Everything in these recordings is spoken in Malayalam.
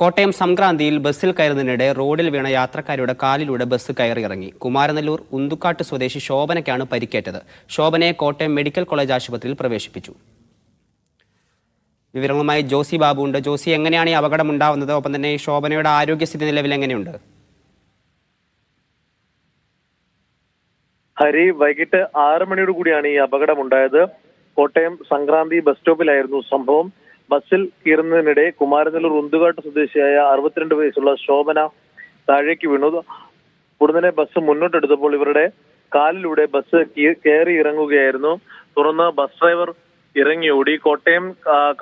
കോട്ടയം സംക്രാന്തിയിൽ ബസ്സിൽ കയറുന്നതിനിടെ റോഡിൽ വീണ യാത്രക്കാരുടെ കാലിലൂടെ ബസ് കയറിയിറങ്ങി കുമാരനല്ലൂർ ഉന്തുക്കാട്ട് സ്വദേശി ശോഭനയ്ക്കാണ് പരിക്കേറ്റത്. ശോഭനയെ കോട്ടയം മെഡിക്കൽ കോളേജ് ആശുപത്രിയിൽ പ്രവേശിപ്പിച്ചു. വിവരങ്ങളുമായി ജോസി ബാബു ഉണ്ട് ജോസി എങ്ങനെയാണ് ഈ അപകടം ഉണ്ടാവുന്നത് ഒപ്പം തന്നെ ഈ ശോഭനയുടെ ആരോഗ്യസ്ഥിതി നിലവിൽ എങ്ങനെയുണ്ട്? ഹരി വൈകിട്ട് ആറ് മണിയോട് കൂടിയാണ് ഈ അപകടം അപകടമുണ്ടായത്. കോട്ടയം സംക്രാന്തി ബസ് സ്റ്റോപ്പിലായിരുന്നു സംഭവം. ബസ്സിൽ കീറുന്നതിനിടെ കുമാരനെല്ലൂർ ഉന്തുകാട്ട് സ്വദേശിയായ അറുപത്തിരണ്ട് വയസ്സുള്ള ശോഭന താഴേക്ക് വീണു. ഉടനെ ബസ് മുന്നോട്ടെടുത്തപ്പോൾ ഇവരുടെ കാലിലൂടെ ബസ് കയറി ഇറങ്ങുകയായിരുന്നു. തുടർന്ന് ബസ് ഡ്രൈവർ ഇറങ്ങി ഓടി. കോട്ടയം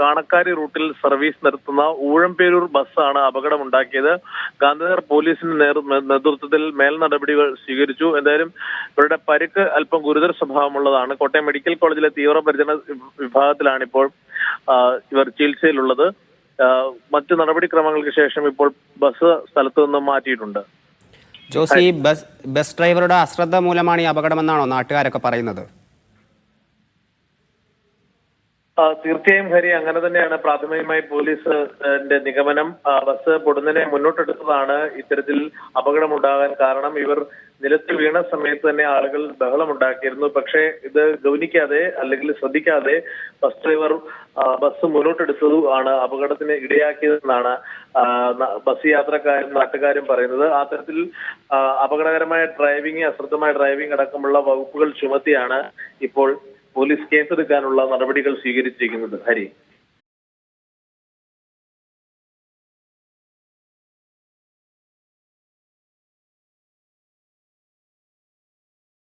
കാണക്കാരി റൂട്ടിൽ സർവീസ് നടത്തുന്ന ഊഴംപേരൂർ ബസ്സാണ് അപകടമുണ്ടാക്കിയത്. ഗാന്ധിനഗർ പോലീസിന്റെ നേതൃ- നേതൃത്വത്തിൽ മേൽ നടപടികൾ സ്വീകരിച്ചു. എന്തായാലും ഇവരുടെ പരിക്ക് അല്പം ഗുരുതര സ്വഭാവമുള്ളതാണ്. കോട്ടയം മെഡിക്കൽ കോളേജിലെ തീവ്രപരിചരണ വിഭാഗത്തിലാണ് ഇപ്പോൾ ഇവർ ചികിത്സയിലുള്ളത്. മറ്റു നടപടിക്രമങ്ങൾക്ക് ശേഷം ഇപ്പോൾ ബസ് സ്ഥലത്തു നിന്ന് മാറ്റിയിട്ടുണ്ട്. ജോസി ബസ് ബസ് ഡ്രൈവറുടെ അശ്രദ്ധ മൂലമാണ് ഈ അപകടമെന്നാണോ നാട്ടുകാരൊക്കെ പറയുന്നത്? തീർച്ചയായും ഹരി അങ്ങനെ തന്നെയാണ് പ്രാഥമികമായി പോലീസിന്റെ നിഗമനം. ബസ് പൊടുന്നനെ മുന്നോട്ടെടുത്തതാണ് ഇത്തരത്തിൽ അപകടമുണ്ടാകാൻ കാരണം. ഇവർ നിലത്ത് വീണ സമയത്ത് തന്നെ ആളുകൾ ബഹളമുണ്ടാക്കിയിരുന്നു. പക്ഷേ ഇത് ഗൗനിക്കാതെ അല്ലെങ്കിൽ ശ്രദ്ധിക്കാതെ ബസ് ഡ്രൈവർ ബസ് മുന്നോട്ടെടുത്തതു ആണ് അപകടത്തിന് ഇടയാക്കിയതെന്നാണ് ബസ് യാത്രക്കാരും നാട്ടുകാരും പറയുന്നത്. ആ തരത്തിൽ അപകടകരമായ ഡ്രൈവിംഗ് അശ്രദ്ധമായ ഡ്രൈവിംഗ് അടക്കമുള്ള വകുപ്പുകൾ ചുമത്തിയാണ് ഇപ്പോൾ പോലീസ് കേസെടുക്കാനുള്ള നടപടികൾ സ്വീകരിച്ചിരിക്കുന്നത്. ഹരി.